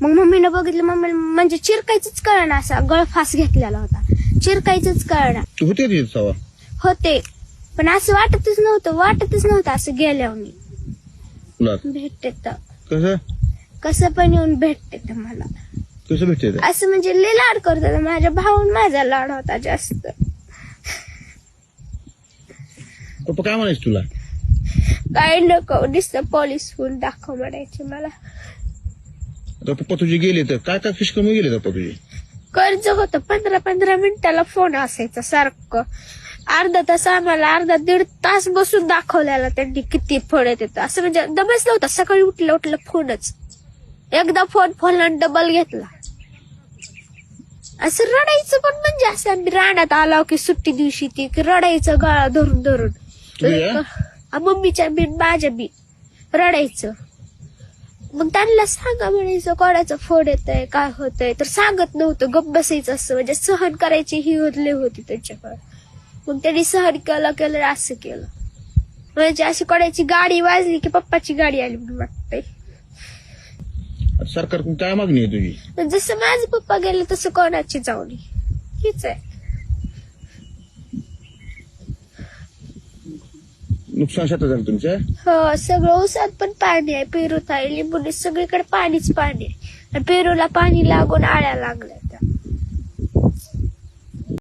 मग मम्मीनं बघितलं मम्मी म्हणजे चिरकायचंच कळना असा. गळफास घेतलेला होता. चिरकायचंच कळना तू होते तिथे होते. पण असं वाटतच नव्हतं वाटतच नव्हतं असं गेल्यावर मी. बर. भेटते. तर कसं? कसं पण येऊन भेटते तर मला. कसं भेटते? ते? असं म्हणजे लय लाड करतात माझ्या भाऊन माझा लाड होता जास्त. पप्पा काय म्हणायचं तुला? काय नको नुसतं पोलीस फोन दाखव म्हणायचे मला. पप्पा तुझे गेले तर काय काय फिश कमी गेले पप्पा तुझे कर्ज होतं. पंधरा पंधरा मिनिटाला फोन असायचा सारखं. अर्धा तास आम्हाला अर्धा दीड तास बसून दाखवलेला त्यांनी किती फोन येत असं म्हणजे दमच नव्हता. सकाळी उठलं उठलं फोनच. एकदा फोन फोनला डबल घेतला. असं रडायचं पण म्हणजे असं. आम्ही रानात आलो की सुट्टी दिवशी ती की रडायचं गळा धरून धरून. मम्मीच्या बी माझ्या बी. रडायचं. मग त्यांना सांगा म्हणायचं कोणाचं फोड येतंय काय होतंय? तर सांगत नव्हतं. गप्प बसायचं असं. म्हणजे सहन करायची ही होतली होती त्यांच्याकडे. मग त्यांनी सहन केलं केलं असं केलं. म्हणजे अशी कोणाची गाडी वाजली की पप्पाची गाडी आली म्हणून वाटतंय. सरकारकडून काय मागणी आहे तुझी? जसं माझे पप्पा गेले तसं कोणाची जाऊ नये. हीच आहे. नुकसान शेतात झालं तुमच्या हो सगळं ऊसात पण पाणी आहे पेरूत आहे लिंबूने सगळीकडे पाणीच पाणी आहे. आणि पेरूला पाणी लागून आळ्या लागल्या